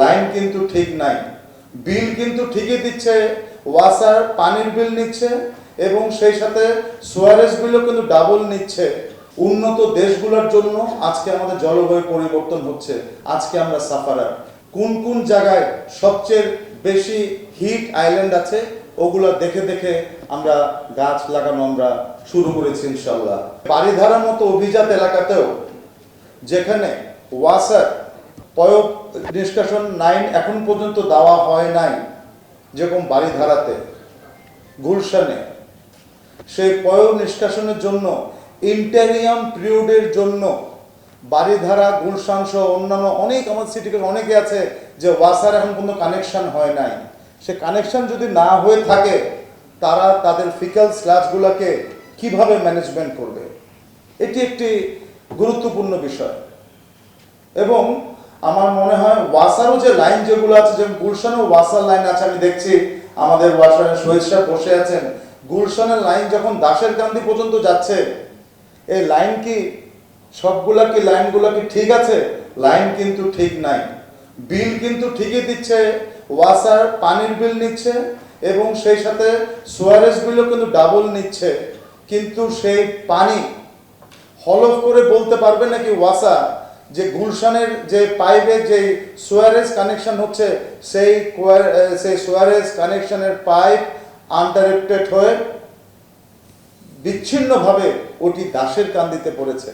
Line কিন্তু ঠিক নাই। বিল কিন্তু ঠিকই দিচ্ছে, ওয়াসার পানির বিল নিচ্ছে এবং সেই সাথে সোয়ারেজ বিলও কিন্তু ডাবল নিচ্ছে। উন্নত দেশগুলোর জন্য আজকে আমাদের জলবায়ু পরিবর্তন হচ্ছে, আজকে আমরা সাফারার। কোন কোন জায়গায় সবচেয়ে বেশি হিট আইল্যান্ড আছে, ওগুলো দেখে দেখে আমরা গাছ লাগানো আমরা শুরু করেছি ইনশাল্লাহ বাড়িধারার মতো অভিজাত এলাকাতেও যেখানে ওয়াসার পয়ব নিষ্কাশন নাইন এখন পর্যন্ত দেওয়া হয় নাই, যেরকম বাড়িধারাতে গুলশানে। সেই পয়ব নিষ্কাশনের জন্য ইন্টেরিয়াম পিরিয়ডের জন্য বাড়িধারা গুলশান সহ অন্যান্য অনেক আমার সিটিতে অনেকে আছে যে ওয়াসার এখন কোনো কানেকশন হয় নাই। সে কানেকশন যদি না হয়ে থাকে, তারা তাদের ফিকাল স্ল্যাশগুলোকে কীভাবে ম্যানেজমেন্ট করবে? এটি একটি গুরুত্বপূর্ণ বিষয়। এবং আমার মনে হয় ওয়াসারও যে লাইন যেগুলো আছে, যেমন গুলশানেও ওয়াসার লাইন আছে, আমি দেখছি আমাদের ওয়াসারের শহীদ সাহেব বসে আছেন। গুলশানের লাইন যখন দাসের গান্ধী পর্যন্ত যাচ্ছে, এই লাইন কি সবগুলা কি লাইনগুলো কি ঠিক আছে? লাইন কিন্তু ঠিক নাই। বিল কিন্তু ঠিকই দিচ্ছে, ওয়াসার পানির বিল নিচ্ছে এবং সেই সাথে সোয়ারেজ বিলও কিন্তু ডাবল নিচ্ছে। কিন্তু সেই পানি হলফ করে বলতে পারবে নাকি ওয়াসা? যে গুলশানের যে পাইপে যে সোয়ারেজ কানেকশন হচ্ছে সেই সেই সোয়ারেজ কানেকশনের পাইপ আনটারেক্টেড হয়ে বিচ্ছিন্নভাবে ওটি দাসের কান্দিতে পড়েছে।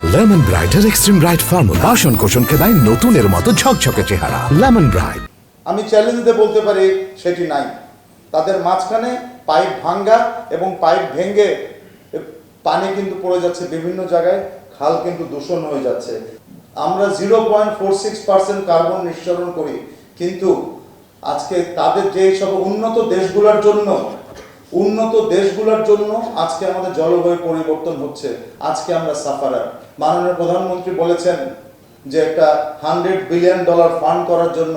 লেমন ব্রাইটের এক্সট্রিম ব্রাইট ফার্মুলা বাসন কোষণকে দেয় নতুনের মতো ঝকঝকে চেহারা। লেমন ব্রাইট আমি চ্যালেঞ্জ দিয়ে বলতে পারি সেটি নাই। তাদের মাঝখানে পাইপ ভাঙ্গা এবং পাইপ ভেঙে পানি কিন্তু পড়ে যাচ্ছে বিভিন্ন জায়গায় খাল কিন্তু দূষণ হয়ে যাচ্ছে। আমরা zero point four six percent carbon নিঃসরণ করি। কিন্তু আজকে তাদের যে সব উন্নত দেশগুলোর জন্য, উন্নত দেশগুলোর জন্য আজকে আমাদের জলবায়ু পরিবর্তন হচ্ছে। আজকে আমরা সাফারার। মাননীয় প্রধানমন্ত্রী বলেছেন যে একটা হান্ড্রেড বিলিয়ন ডলার ফান্ড করার জন্য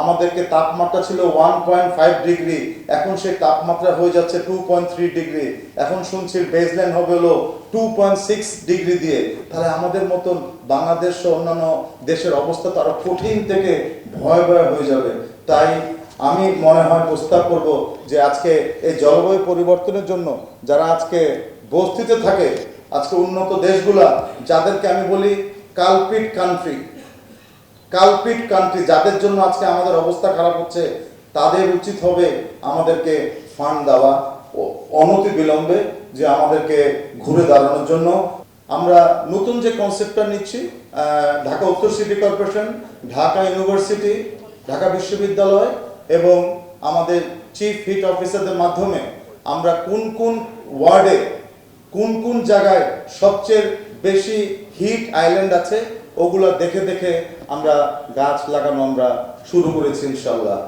আমাদেরকে তাপমাত্রা ছিল ওয়ান পয়েন্ট ফাইভ ডিগ্রি এখন সেই তাপমাত্রা হয়ে যাচ্ছে টু পয়েন্ট থ্রি ডিগ্রি এখন শুনছি বেসলাইন হবে হলো টু পয়েন্ট সিক্স ডিগ্রি দিয়ে। তাহলে আমাদের মতন বাংলাদেশ সহ অন্যান্য দেশের অবস্থা তো আরও কঠিন থেকে ভয় ভয় হয়ে যাবে। তাই আমি মনে হয় প্রস্তাব করব যে আজকে এই জলবায়ু পরিবর্তনের জন্য যারা আজকে বস্তিতে থাকে, আজকে উন্নত দেশগুলা, যাদেরকে আমি বলি কালপিট কান্ট্রি কালপিট কান্ট্রি যাদের জন্য আজকে আমাদের অবস্থা খারাপ হচ্ছে, তাদের উচিত হবে আমাদেরকে ফান্ড দেওয়া অনতি বিলম্বে যে আমাদেরকে ঘুরে দাঁড়ানোর জন্য। আমরা নতুন যে কনসেপ্টটা নিচ্ছি Dhaka Uttar city corporation, Dhaka university, Dhaka বিশ্ববিদ্যালয় এবং আমাদের চিফ হিট অফিসারদের মাধ্যমে আমরা কোন কোন ওয়ার্ডে কোন কোন জায়গায় সবচেয়ে বেশি হিট আইল্যান্ড আছে ওগুলো দেখে দেখে আমরা গাছ লাগানো আমরা শুরু করেছি ইনশাল্লাহ